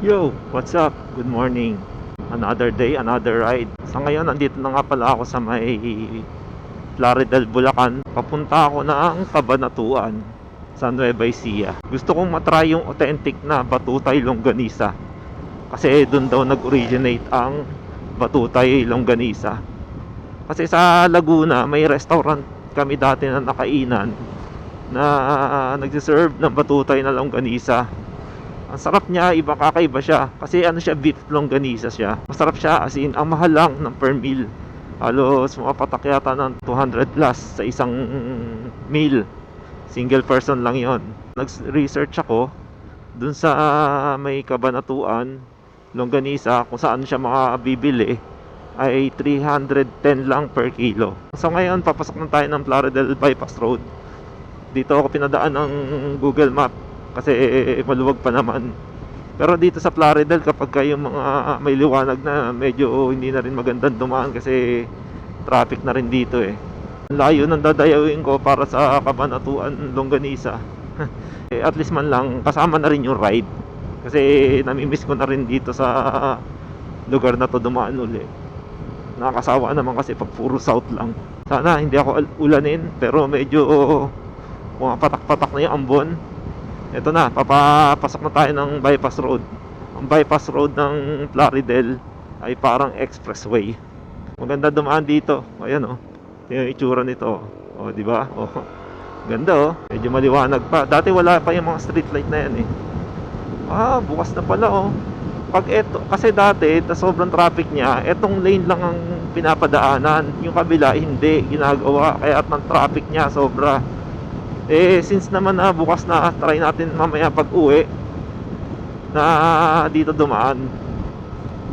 Yo, what's up? Good morning. Another day, another ride. Sa ngayon, nandito na nga pala ako sa may Plaridel, Bulacan. Papunta ako ng Kabanatuan sa Nueva Ecija. Gusto kong matry yung authentic na Batutay Longganisa. Kasi doon daw nag-originate ang Batutay Longganisa. Kasi sa Laguna, may restaurant kami dati na nakainan na nagsiserve ng batutay na longganisa. Ang sarap niya, iba kakaiba siya. Kasi ano siya, beef longganisa siya. Masarap siya, as in, ang mahal lang ng per meal. Halos mapatak yata ng 200 plus sa isang meal. Single person lang yon. Nag-research ako dun sa may kabanatuan, longganisa, kung saan siya makabibili ay 310 lang per kilo. So ngayon, papasok na tayo ng Plaridel Bypass Road. Dito ako pinadaan ng Google Map kasi maluwag pa naman. Pero dito sa Plaridel kapag kayo mga may liwanag na medyo hindi na rin magandang dumaan kasi traffic na rin dito eh. Layo ng dadayawin ko para sa Kabanatuan Longganisa. eh, at least man lang kasama na rin yung ride. Kasi namimiss ko na rin dito sa lugar na to dumaan uli. Nakakasawa naman kasi pag puro south lang. Sana hindi ako ulanin pero medyo mga patak-patak na yung ambon. Ito na, papapasok na tayo ng bypass road. Ang bypass road ng Plaridel ay parang expressway. Maganda dumaan dito. Ayan oh. Tingnan yung itsura nito. Oh, di ba? Oh. Ganda oh. Medyo maliwanag pa. Dati wala pa yung mga street light na yan eh. Ah, bukas na pala oh. Pag eto, kasi dati, ta sobrang traffic niya, etong lane lang ang pinapadaanan. Yung kabila, hindi ginagawa. Kaya at ng traffic niya, sobra. Eh, since naman na bukas na, try natin mamaya pag uwi na dito dumaan.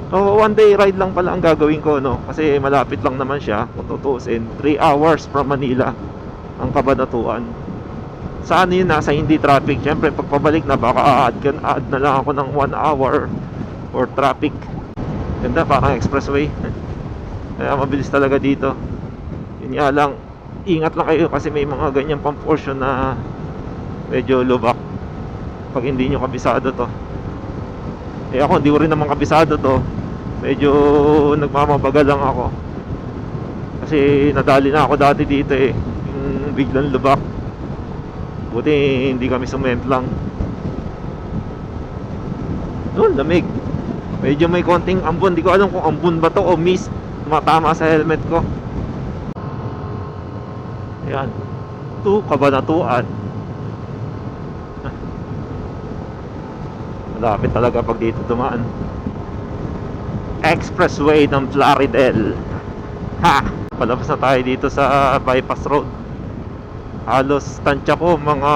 So, one day ride lang pala ang gagawin ko, no? Kasi malapit lang naman siya, kung tutusin. 3 hours from Manila ang kabanatuan. Sa ano yun, nasa hindi traffic. Siyempre, pag pabalik na, baka add, ka- add na lang ako ng 1 hour for traffic. Ganda, parang expressway. Kaya mabilis talaga dito. Yun nga lang, ingat lang kayo kasi may mga ganyan pang portion na medyo lubak pag hindi nyo kabisado to. Eh ako hindi ko rin naman kabisado to. Medyo nagmamabagal lang ako. Kasi nadali na ako dati dito eh. Yung biglang lubak. Buti hindi kami lang doon lamig. Medyo may konting ambon. Di ko alam kung ambon ba to o mist. Matama sa helmet ko Ayan. Ito, kabanatuan. Malapit talaga pag dito dumaan. Expressway ng Plaridel. Ha! Palabas na tayo dito sa bypass road. Halos tansya ko mga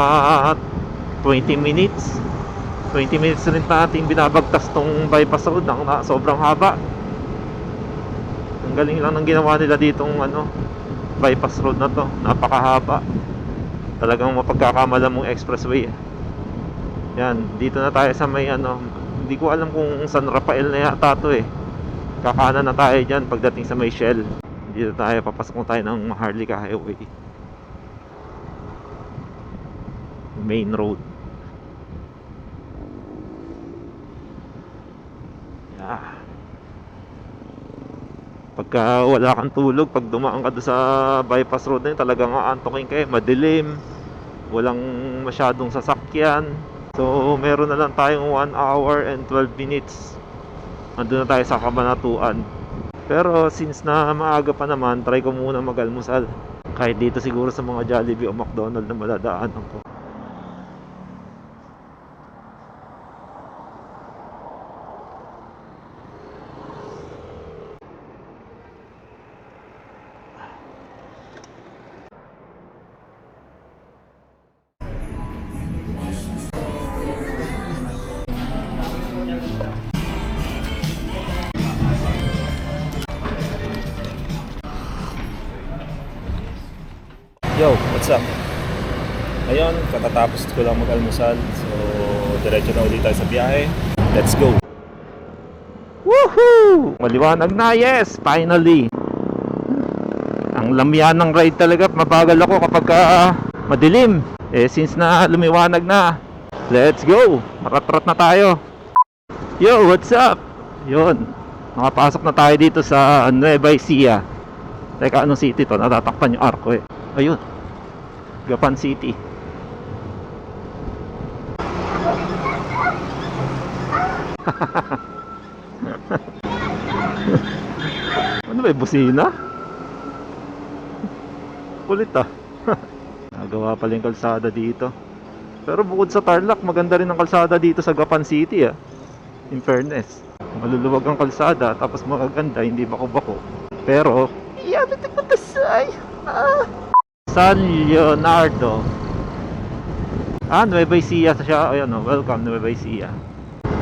20 minutes. 20 minutes rin natin binabagtas tong bypass road. Ang sobrang haba. Ang galing lang ng ginawa nila ditong ano, bypass road na to. Napakahaba. Talagang mapagkakamala mong expressway eh. yan dito na tayo sa may ano hindi ko alam kung San Rafael na yata to eh. Kakanan na tayo dyan pagdating sa may Shell. Dito tayo papasok tayo ng Maharlika Highway. Main road. Yeah pagka wala kang tulog pag dumaan ka doon sa bypass road na yun talagang aantokin kayo madilim walang masyadong sasakyan. So meron na lang tayong 1 hour and 12 minutes. Andun na tayo sa kabanatuan. Pero since na maaga pa naman try ko muna magalmusal. Kahit dito siguro sa mga Jollibee o McDonald na maladaanan ko Yo, what's up? Ngayon, katatapos ko lang mag-almusal. So, diretso na ulit tayo sa biyahe. Let's go! Woohoo! Maliwanag na, yes! Finally! Ang lamyan ng ride talaga. Mabagal ako kapag ah, madilim. Eh, since na lumiwanag na, let's go! Maratrat na tayo! Yo, what's up? Yun. Nakapasok na tayo dito sa Nueva Ecija. Teka, anong city to? Natatakpan yung arko eh. Ayun. Gapan City. ano ba, busina? Kulit ah. Nagawa pala yung kalsada dito. Pero bukod sa Tarlac, maganda rin ang kalsada dito sa Gapan City ah. In fairness. Maluluwag ang kalsada, tapos magaganda, hindi bako-bako. Pero, yabi tigmatasay. Ah. San Leonardo. Ah, Nueva Ecija siya. Ayan o, welcome Nueva Ecija.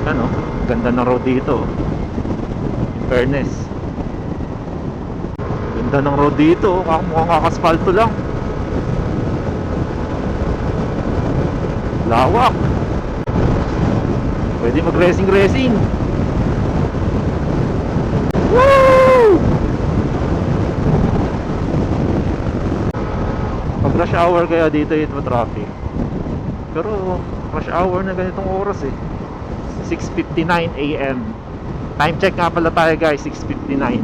Ano, ganda ng road dito. In fairness. Ganda ng road dito. Mukhang kakaspalto lang. Lawak. Pwede mag-racing-racing. Woo! Pag rush hour kaya dito ito traffic. Pero rush hour na ganitong oras eh. 6.59 a.m. Time check nga pala tayo guys, 6.59.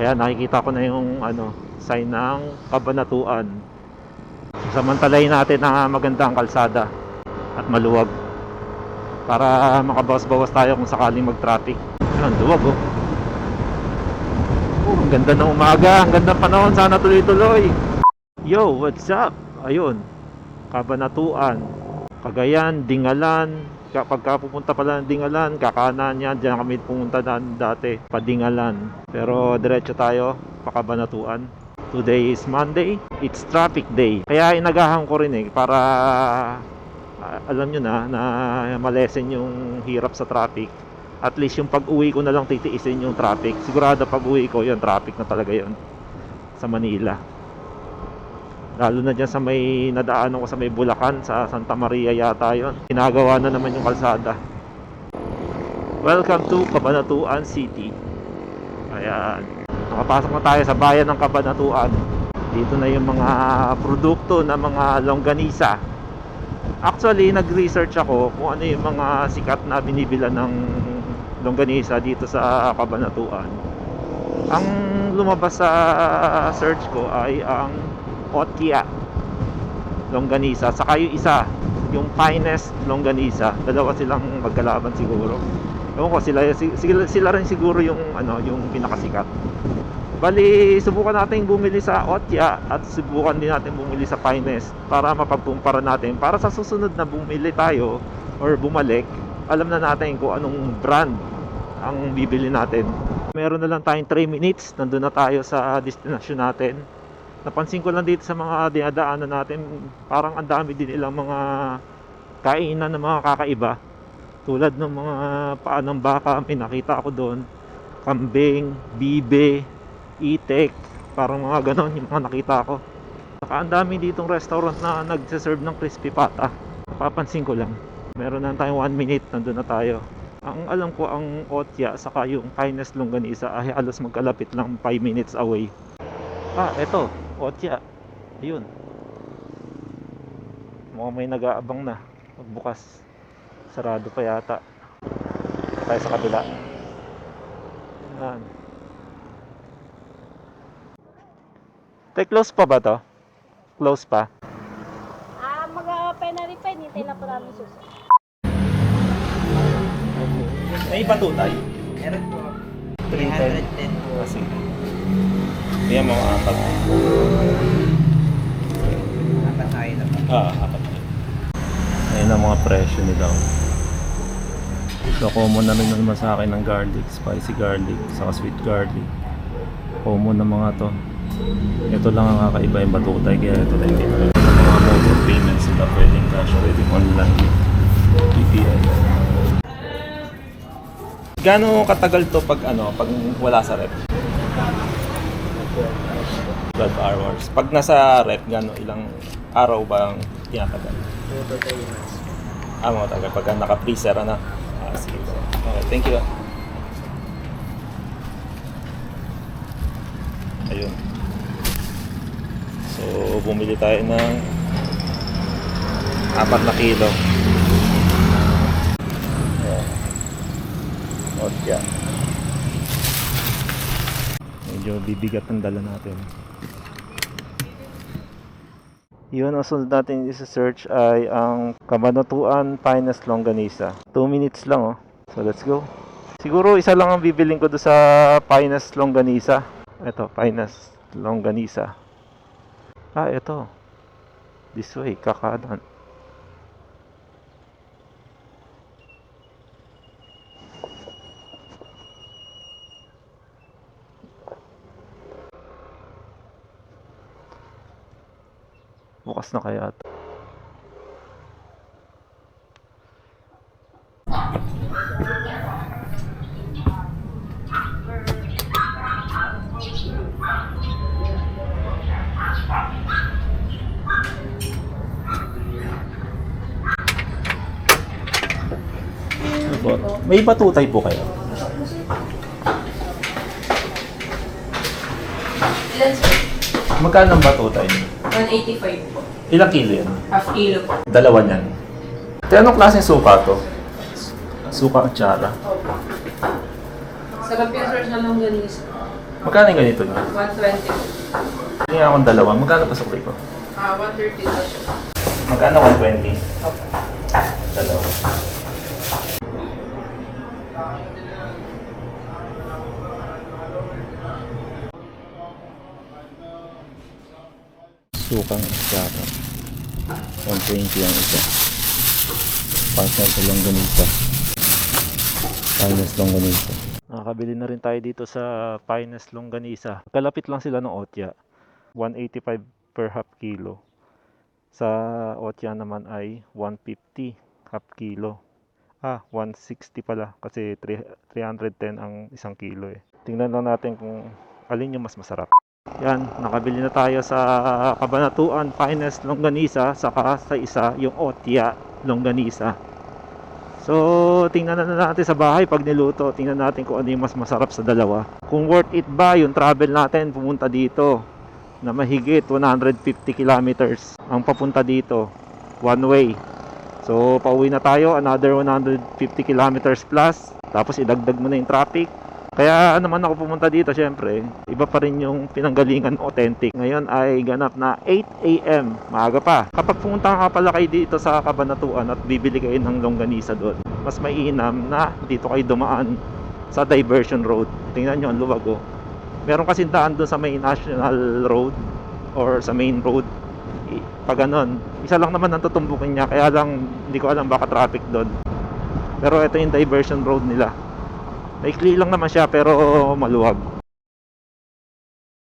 Kaya nakikita ko na yung ano, sign ng kabanatuan. Samantalayin natin ang magandang kalsada at maluwag para makabawas-bawas tayo kung sakaling mag-traffic. Ayun, luwag oh. Oh, ang ganda ng umaga, ang ganda ng panahon, sana tuloy-tuloy. Yo, what's up? Ayun, Kabanatuan, Cagayan, Dingalan. Kapag ka pupunta pala ng Dingalan, kakanan yan. Diyan kami pumunta dati, Padingalan. Pero diretso tayo, Pakabanatuan. Today is Monday. It's traffic day. Kaya inagahan ko rin eh, para ah, alam nyo na, na malesen yung hirap sa traffic. At least yung pag-uwi ko na lang titiisin yung traffic. Sigurado pag-uwi ko, yun, traffic na talaga yun sa Manila. Lalo na dyan sa may nadaanan ko sa may Bulacan, sa Santa Maria yata yon. Ginagawa na naman yung kalsada. Welcome to Cabanatuan City. Ayan. Nakapasok na tayo sa bayan ng Cabanatuan. Dito na yung mga produkto na mga longganisa. Actually, nag-research ako kung ano yung mga sikat na binibila ng longganisa dito sa Cabanatuan. Ang lumabas sa search ko ay ang Otkia longganisa saka yung isa yung finest longganisa. Dalawa silang magkalaban siguro. Ewan ko sila, sila, sila rin siguro yung ano yung pinakasikat. Bali subukan natin bumili sa Otya at subukan din natin bumili sa finest para mapagkumpara natin. Para sa susunod na bumili tayo or bumalik alam na natin kung anong brand ang bibili natin. Meron na lang tayong 3 minutes. Nandun na tayo sa destination natin napansin ko lang dito sa mga dinadaanan natin parang ang dami din ilang mga kainan ng mga kakaiba. Tulad ng mga paa ng baka may nakita ako doon. Kambing, bibe, itek parang mga ganon yung mga nakita ko. Saka ang dami ditong restaurant na nagsaserve ng crispy pata. Papansin ko lang. Meron na tayong 1 minute nandun na tayo. Ang alam ko ang otya saka yung finest longganisa ay halos magkalapit lang 5 minutes away. Ah eto Otya. Ayun. Mukhang may nag-aabang na. Magbukas. Sarado pa yata. Tayo sa kabila. Yan. Tay, close pa ba to? Close pa? Ah, mag-open na rin pa, hinintay na po namin susunod. May patutay? Meron po. 310. 310 po. Kasi. Yan mga apat. Apat na po. Ah, apat na. Ayun ang mga presyo nila. So, common na rin naman sa akin ng garlic, spicy garlic, saka sweet garlic. Common na mga to. Ito lang ang kakaiba yung batutay, kaya ito lang. Ito ng mga mode of payments sila pwedeng cash, pwedeng online. PPI. Gano'ng katagal to pag ano, pag wala sa rep? 12 hours. Pag nasa rep, gano'n ilang araw ba ang tinatagal? Two to three months. Ah, mga tagal. Pagka naka-freezer, ano? Ah, sige. Okay, thank you. Ayun. So, bumili tayo ng apat na kilo. Ayan. Otya. Medyo bibigat ang dala natin. Yun, ang sunod natin isa-search ay ang Kabanatuan Finest Longganisa. 2 minutes lang oh. So let's go. Siguro isa lang ang bibiling ko do sa Finest Longganisa. Ito, Finest Longganisa. Ah, ito. This way, kakanan. Bukas na kaya po? May batutay po kayo. Magkano ang batutay niyo? 185 po. Ilang kilo yan? Half kilo po. Dalawa niyan. Kaya anong klaseng suka to? Suka at tsara. Opo. Sarap yung sir sa longganisa. Magkano yung ganito niya? 120 po. Hindi akong dalawa. Magkano pa sukli ko? Ah, 130 po siya. Magkano 120? Opo. Dalawa. Sukang tsara. 120 ang isa. Partner sa longganisa. Finest longganisa. Nakakabili na rin tayo dito sa Finest Longganisa. Kalapit lang sila ng Otya. 185 per half kilo. Sa Otya naman ay 150 half kilo. Ah, 160 pala kasi 3 310 ang isang kilo eh. Tingnan lang natin kung alin yung mas masarap. Yan, nakabili na tayo sa Kabanatuan Finest Longganisa saka sa isa yung Otya Longganisa. So, tingnan na natin sa bahay pag niluto. Tingnan natin kung ano yung mas masarap sa dalawa. Kung worth it ba yung travel natin pumunta dito na mahigit 150 kilometers ang papunta dito one way. So, pauwi na tayo another 150 kilometers plus. Tapos idagdag mo na yung traffic. Kaya naman ako pumunta dito, syempre, iba pa rin yung pinanggalingan authentic. Ngayon ay ganap na 8 a.m. Maaga pa. Kapag pumunta ka pala kayo dito sa Kabanatuan at bibili kayo ng longganisa doon, mas mainam na dito kayo dumaan sa diversion road. Tingnan nyo, ang luwag oh. Meron kasi daan doon sa may national road or sa main road. Pag ganon, isa lang naman ang tutumbukin niya, kaya lang hindi ko alam baka traffic doon. Pero ito yung diversion road nila. Maikli lang naman siya pero maluwag.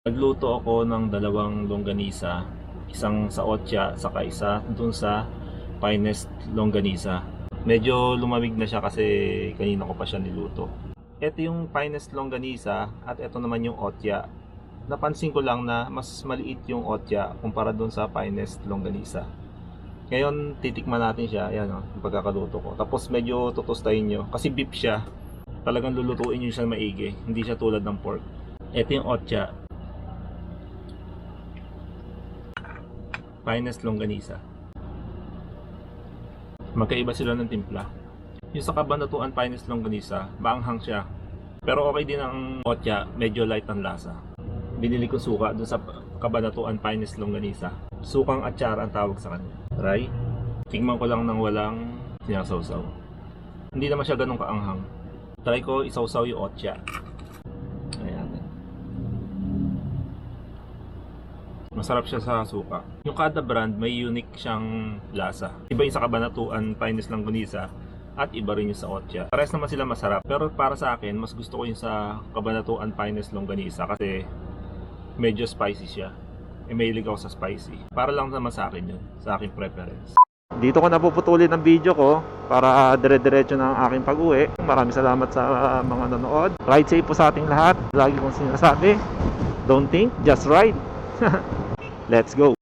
Nagluto ako ng dalawang longganisa. Isang sa Otya, saka isa dun sa Finest Longganisa. Medyo lumamig na siya kasi kanina ko pa siya niluto. Ito yung Finest Longganisa at ito naman yung Otya. Napansin ko lang na mas maliit yung Otya kumpara dun sa Finest Longganisa. Ngayon, titikman natin siya. Ayan o, yung pagkakaluto ko. Tapos medyo tutustayin nyo. Kasi beef siya. Talagang lulutuin nyo siya maigi. Hindi siya tulad ng pork. Ito yung Otya. Finest Longganisa. Magkaiba sila ng timpla. Yung sa Kabanatuan Finest Longganisa, maanghang siya. Pero okay din ang Otya, medyo light ang lasa. Binili ko suka dun sa Kabanatuan Finest Longganisa. Sukang atsara ang tawag sa kanya. Try. Tingnan ko lang ng walang sinasawsaw. Hindi naman siya ganun kaanghang. Try ko isawsaw yung Otya. Ayan. Masarap siya sa suka. Yung kada brand may unique siyang lasa. Iba yung sa Kabanatuan Finest Longganisa at iba rin yung sa Otya. Pares naman sila masarap. Pero para sa akin, mas gusto ko yung sa Kabanatuan Finest Longganisa kasi medyo spicy siya. Eh, mahilig ako sa spicy. Para lang naman sa akin yun. Sa aking preference. Dito ko napuputulin ang video ko para dire-diretso na ang aking pag-uwi. Maraming salamat sa mga nanood. Ride safe po sa ating lahat. Lagi kong sinasabi, don't think, just ride. Let's go.